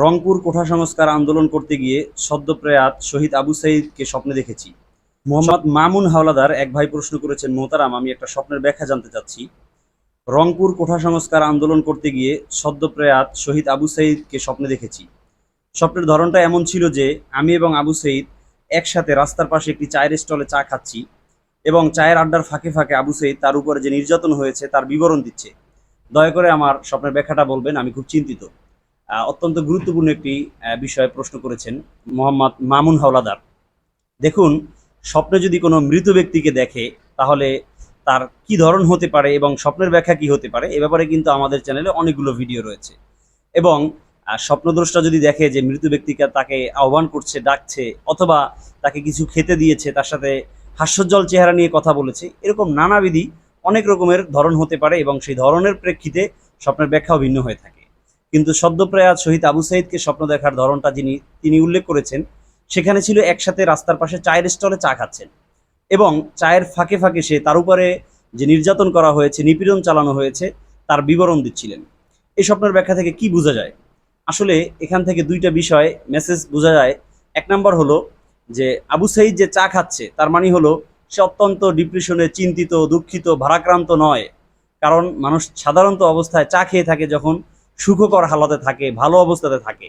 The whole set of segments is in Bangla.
রংপুর কোঠা সংস্কার আন্দোলন করতে গিয়ে সদ্যপ্রয়াত শহীদ আবু সাইদকে স্বপ্নে দেখেছি। মোহাম্মদ মামুন হাওলাদার এক ভাই প্রশ্ন করেছেন মোতারাম আমি একটা স্বপ্নের ব্যাখ্যা জানতে চাচ্ছি। রংপুর কোঠা সংস্কার আন্দোলন করতে গিয়ে সদ্যপ্রয়াত শহীদ আবু সাইদকে স্বপ্নে দেখেছি। স্বপ্নের ধরনটা এমন ছিল যে আমি এবং আবু সাইদ একসাথে রাস্তার পাশে একটি চায়ের স্টলে চা খাচ্ছি এবং চায়ের আড্ডার ফাঁকে ফাঁকে আবু সাইদ তার উপরে যে নির্যাতন হয়েছে তার বিবরণ দিচ্ছে। দয়া করে আমার স্বপ্নের ব্যাখ্যাটা বলবেন আমি খুব চিন্তিত। অত্যন্ত গুরুত্বপূর্ণ একটি বিষয়ে প্রশ্ন করেছেন মোহাম্মদ মামুন হাওলাদার। দেখুন, স্বপ্নে যদি কোনো মৃত ব্যক্তিকে দেখে, তাহলে তার কি ধরন হতে পারে এবং স্বপ্নের ব্যাখ্যা কি হতে পারে, এ ব্যাপারে কিন্তু আমাদের চ্যানেলে অনেকগুলো ভিডিও রয়েছে। এবং স্বপ্নদ্রষ্টা যদি দেখে যে মৃত ব্যক্তিকে তাকে আহ্বান করছে, ডাকছে, অথবা তাকে কিছু খেতে দিয়েছে, তার সাথে হাস্যোজ্জ্বল চেহারা নিয়ে কথা বলেছে, এরকম নানাবিধি অনেক রকমের ধরন হতে পারে এবং সেই ধরনের প্রেক্ষিতে স্বপ্নের ব্যাখ্যাও ভিন্ন হয়ে থাকে। কিন্তু সদ্যপ্রয়াত শহীদ আবু সাইদকে স্বপ্ন দেখার ধরনটা যিনি, তিনি উল্লেখ করেছেন, সেখানে ছিল একসাথে রাস্তার পাশে চায়ের স্টলে চা খাচ্ছেন। এবং চায়ের ফাঁকে ফাঁকে সে তার উপরে যে নির্যাতন করা হয়েছে, নিপীড়ন চালানো হয়েছে, তার বিবরণ দিচ্ছিলেন। এই স্বপ্নের ব্যাখ্যা থেকে কি বোঝা যায়? আসলে এখান থেকে দুইটা বিষয় মেসেজ বোঝা যায়। এক নম্বর হলো যে আবু সাইদ যে চা খাচ্ছে, তার মানে হলো সে অত্যন্ত ডিপ্রেশনে চিন্তিত, দুঃখিত, ভারাক্রান্ত নয়। কারণ মানুষ সাধারণত অবস্থায় চা খেয়ে থাকে যখন সুখকর হালতে থাকে, ভালো অবস্থাতে থাকে।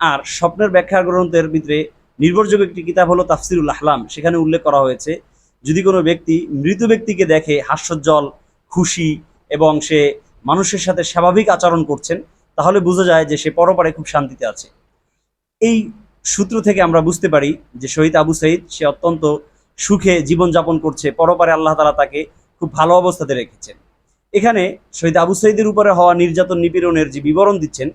আর স্বপ্নের ব্যাখ্যা গ্রন্থের ভিতরে নির্ভরযোগ্য একটি কিতাব হলো তাফসিরুল আহলাম। সেখানে উল্লেখ করা হয়েছে, যদি কোনো ব্যক্তি মৃত ব্যক্তিকে দেখে হাস্যোজ্জ্বল খুশি এবং সে মানুষের সাথে স্বাভাবিক আচরণ করছেন, তাহলে বোঝা যায় যে সে পরপারে খুব শান্তিতে আছে। এই সূত্র থেকে আমরা বুঝতে পারি যে শহীদ আবু সঈদ সে অত্যন্ত সুখে জীবনযাপন করছে, পরপারে আল্লাহ তালা তাকে খুব ভালো অবস্থাতে রেখেছেন। এখানে শহীদ আবু সাইদের উপরে হওয়া নির্যাতন নিপীড়নের যে বিবরণ দিচ্ছেন,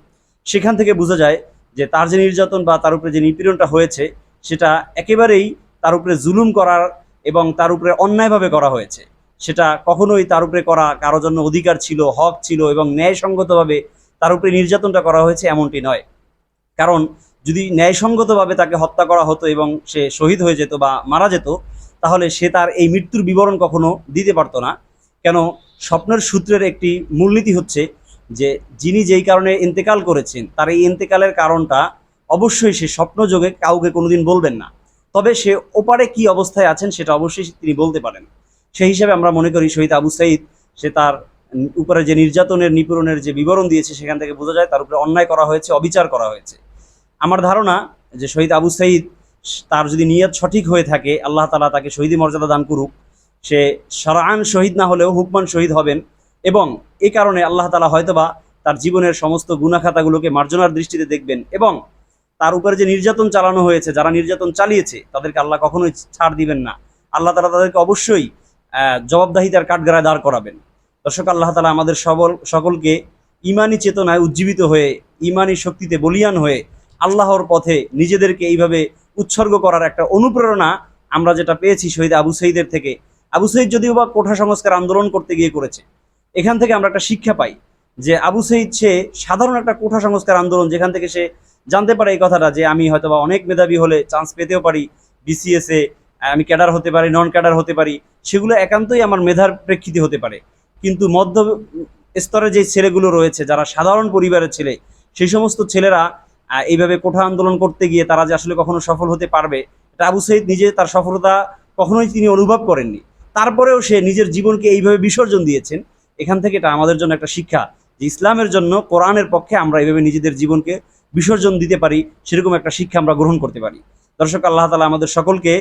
সেখান থেকে বোঝা যায় যে তার যে নির্যাতন বা তার উপরে যে নিপীড়নটা হয়েছে, সেটা একেবারেই তার উপরে জুলুম করার এবং তার উপরে অন্যায়ভাবে করা হয়েছে। সেটা কখনোই তার উপরে করা কারও জন্য অধিকার ছিল, হক ছিল এবং ন্যায়সঙ্গতভাবে তার উপরে নির্যাতনটা করা হয়েছে এমনটি নয়। কারণ যদি ন্যায়সঙ্গতভাবে তাকে হত্যা করা হতো এবং সে শহীদ হয়ে যেত বা মারা যেত, তাহলে সে তার এই মৃত্যুর বিবরণ কখনো দিতে পারতো না। কেন স্বপ্নের সূত্রের একটি মূলনীতি হচ্ছে যে যিনি যেই কারণে ইন্তেকাল করেছেন, তার এই ইন্তেকালের কারণটা অবশ্যই সে স্বপ্নযোগে কাউকে কোনোদিন বলবেন না। তবে সে ওপারে কি অবস্থায় আছেন সেটা অবশ্যই তিনি বলতে পারেন। সেই হিসাবে আমরা মনে করি শহীদ আবু সাইদ, সে তার উপরে যে নির্যাতনের নিপীড়নের যে বিবরণ দিয়েছে সেখান থেকে বোঝা যায় তার উপরে অন্যায় করা হয়েছে, অবিচার করা হয়েছে। আমার ধারণা যে শহীদ আবু সাইদ, তার যদি নিয়ত সঠিক হয়ে থাকে, আল্লাহ তালা তাকে শহীদি মর্যাদা দান করুক সে সারান শহীদ না হলেও হুকমান শহীদ হবেন এবং এ কারণে আল্লাহ তালা হয়তোবা তার জীবনের সমস্ত গুণাখাতাগুলোকে মার্জনার দৃষ্টিতে দেখবেন এবং তার উপরে যে নির্যাতন চালানো হয়েছে, যারা নির্যাতন চালিয়েছে, তাদেরকে আল্লাহ কখনোই ছাড় দিবেন না। আল্লাহ তালা তাদেরকে অবশ্যই জবাবদাহিতার কাঠগড়ায় দাঁড় করাবেন। দর্শক, আল্লাহ তালা আমাদের সবল, সকলকে ইমানি চেতনায় উজ্জীবিত হয়ে, ইমানি শক্তিতে বলিয়ান হয়ে আল্লাহর পথে নিজেদেরকে এইভাবে উৎসর্গ করার একটা অনুপ্রেরণা আমরা যেটা পেয়েছি শহীদ আবু সঈদের থেকে আবু সঈদ যদিও বা কোঠা সংস্কার আন্দোলন করতে গিয়ে করেছে, এখান থেকে আমরা একটা শিক্ষা পাই যে আবু সঈদ সে সাধারণ একটা কোঠা সংস্কার আন্দোলন যেখান থেকে সে জানতে পারে এই কথাটা যে আমি হয়তো বা অনেক মেধাবী হলে চান্স পেতেও পারি বিসিএস আমি ক্যাডার হতে পারি নন ক্যাডার হতে পারি, সেগুলো একান্তই আমার মেধার প্রেক্ষিতে হতে পারে। কিন্তু মধ্য স্তরে যে ছেলেগুলো রয়েছে, যারা সাধারণ পরিবারের ছেলে, সেই সমস্ত ছেলেরা এইভাবে কোঠা আন্দোলন করতে গিয়ে তারা যে আসলে কখনো সফল হতে পারবে, এটা আবু সঈদ নিজে তার সফলতা কখনোই তিনি অনুভব করেননি। তারপরেও সে নিজের জীবনকে এইভাবে বিসর্জন দিয়েছেন, এখান থেকে এটা আমাদের জন্য একটা শিক্ষা যে ইসলামের জন্য কোরআনের পক্ষে আমরা এইভাবে নিজেদের জীবনকে বিসর্জন দিতে পারি, সেরকম একটা শিক্ষা আমরা গ্রহণ করতে পারি। দর্শক, আল্লাহ তালা আমাদের সকলকে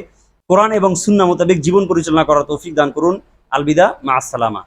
কোরআন এবং সুন্না মোতাবেক জীবন পরিচালনা করার তৌফিক দান করুন। আলবিদা, মা আসসালামা।